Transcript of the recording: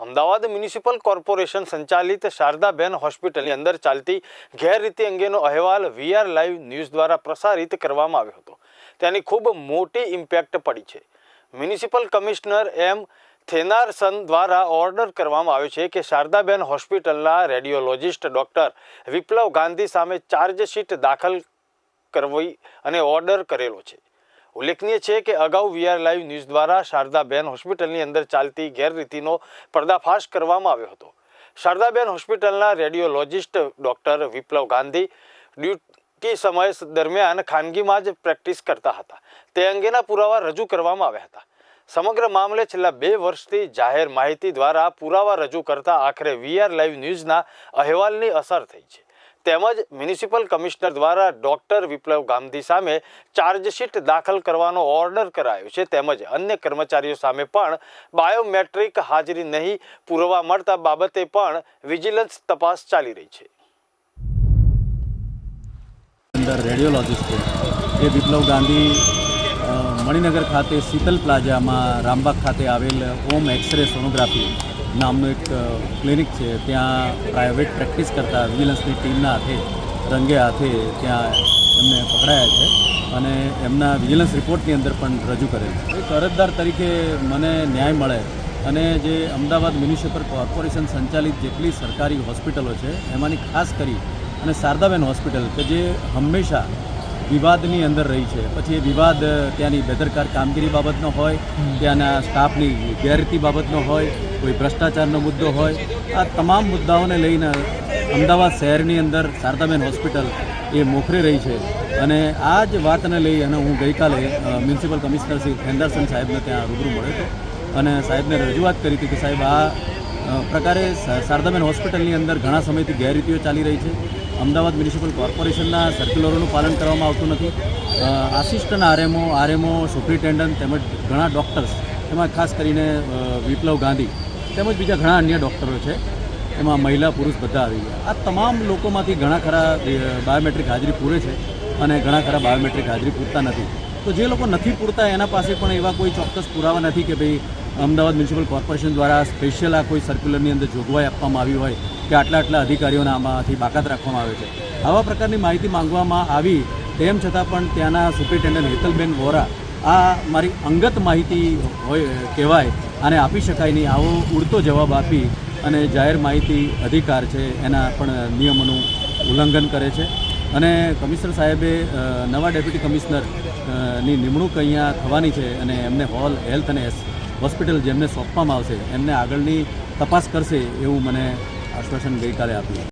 Ahmedabad municipal corporation સંચાલિત શારદાબેન હોસ્પિટલની અંદર ચાલતી ગેરરીતિ અંગેનો અહેવાલ વીઆર લાઈવ ન્યૂઝ દ્વારા પ્રસારિત કરવામાં આવ્યો હતો. તેની ખૂબ મોટી ઇમ્પેક્ટ પડી છે. મ્યુનિસિપલ કમિશનર એમ થેનારસન દ્વારા ઓર્ડર કરવામાં આવ્યો છે કે શારદાબેન હોસ્પિટલના રેડિયોલોજિસ્ટ ડૉક્ટર વિપ્લવ ગાંધી સામે ચાર્જશીટ દાખલ કરવી અને ઓર્ડર કરેલો છે. ઉલ્લેખનીય છે કે અગાઉ વીઆર લાઈવ ન્યૂઝ દ્વારા શારદાબેન હોસ્પિટલની અંદર ચાલતી ગેરરીતિનો પર્દાફાશ કરવામાં આવ્યો હતો. શારદાબેન હોસ્પિટલના radiologist doctor Viplav Gandhi duty સમય દરમિયાન ખાનગીમાં જ પ્રેક્ટિસ કરતા હતા. તે અંગેના પુરાવા રજૂ કરવામાં આવ્યા હતા. સમગ્ર મામલે છેલ્લા બે વર્ષથી જાહેર માહિતી દ્વારા પુરાવા રજૂ કરતા આખરે વીઆર લાઈવ ન્યૂઝના અહેવાલની અસર થઈ છે. તેમજ મ્યુનિસિપલ કમિશનર દ્વારા ડોક્ટર વિપ્લવ ગાંધી સામે ચાર્જશીટ દાખલ કરવાનો ઓર્ડર કરાયો છે. તેમજ અન્ય કર્મચારીઓ સામે પણ બાયોમેટ્રિક હાજરી નહીં પૂરવા મળતા બાબતે પણ વિજિલન્સ તપાસ ચાલી રહી છે. અંદર એ વિપ્લવ ગાંધી મણિનગર ખાતે શીતલ પ્લાઝામાં રામબાગ ખાતે આવેલ ઓમ એક્સરે સોનોગ્રાફી નામનું એક ક્લિનિક છે. ત્યાં પ્રાઇવેટ પ્રેક્ટિસ કરતા વિજિલન્સની ટીમના હાથે, રંગે હાથે ત્યાં એમને પકડાયા છે અને એમના વિજિલન્સ રિપોર્ટની અંદર પણ રજૂ કરેલ છે. એક અરજદાર તરીકે મને ન્યાય મળે અને જે અમદાવાદ મ્યુનિસિપલ કોર્પોરેશન સંચાલિત જેટલી સરકારી હોસ્પિટલો છે, એમાંની ખાસ કરી અને શારદાબેન હોસ્પિટલ, કે જે હંમેશા વિવાદની અંદર રહી છે. પછી એ વિવાદ ત્યાંની બેદરકાર કામગીરી બાબતનો હોય, ત્યાંના સ્ટાફની ગેરરીતિ બાબતનો હોય, કોઈ ભ્રષ્ટાચારનો મુદ્દો હોય, આ તમામ મુદ્દાઓને લઈને અમદાવાદ શહેરની અંદર શારદાબેન હોસ્પિટલ એ મોખરે રહી છે. અને આ જ વાતને લઈ અને હું ગઈકાલે મ્યુનિસિપલ કમિશનર શ્રી હેન્ડરસન સાહેબને ત્યાં રૂબરૂ મળ્યો હતો. અને સાહેબને રજૂઆત કરી હતી કે સાહેબ, આ પ્રકારે શારદાબેન હોસ્પિટલની અંદર ઘણા સમયથી ગેરરીતિઓ ચાલી રહી છે. અમદાવાદ મ્યુનિસિપલ કોર્પોરેશનના સર્ક્યુલરોનું પાલન કરવામાં આવતું નથી. આસિસ્ટન્ટ આરએમઓ આરએમઓ, સુપ્રિન્ટેન્ડન્ટ તેમજ ઘણા ડૉક્ટર્સ, એમાં ખાસ કરીને વિપ્લવ ગાંધી તેમજ બીજા ઘણા અન્ય ડૉક્ટરો છે. એમાં મહિલા, પુરુષ બધા આવી ગયા. આ તમામ લોકોમાંથી ઘણા ખરા બાયોમેટ્રિક હાજરી પૂરે છે અને ઘણા ખરા બાયોમેટ્રિક હાજરી પૂરતા નથી. તો જે લોકો નથી પૂરતા એના પાસે પણ એવા કોઈ ચોક્કસ પુરાવા નથી કે ભાઈ અમદાવાદ મ્યુનિસિપલ કોર્પોરેશન દ્વારા સ્પેશિયલ આ કોઈ સર્ક્યુલરની અંદર જોગવાઈ આપવામાં આવી હોય કે આટલા આટલા અધિકારીઓને આમાંથી બાકાત રાખવામાં આવે છે. આવા પ્રકારની માહિતી માંગવામાં આવી તેમ છતાં પણ ત્યાંના સુપ્રિન્ટેન્ડન્ટ હેતલબેન વોરા આ મારી અંગત માહિતી હોય, કહેવાય અને આપી શકાય નહીં આવો ઉડતો જવાબ આપી અને જાહેર માહિતી અધિકાર છે એના પણ નિયમોનું ઉલ્લંઘન કરે છે. અને કમિશનર સાહેબે નવા ડેપ્યુટી કમિશનરની નિમણૂક અહીંયા થવાની છે અને એમને હોલ હેલ્થ અને હોસ્પિટલ જેમને સોંપવામાં આવશે એમને આગળની તપાસ કરશે એવું મને આશ્વાસન ગઈકાલે આપ્યું.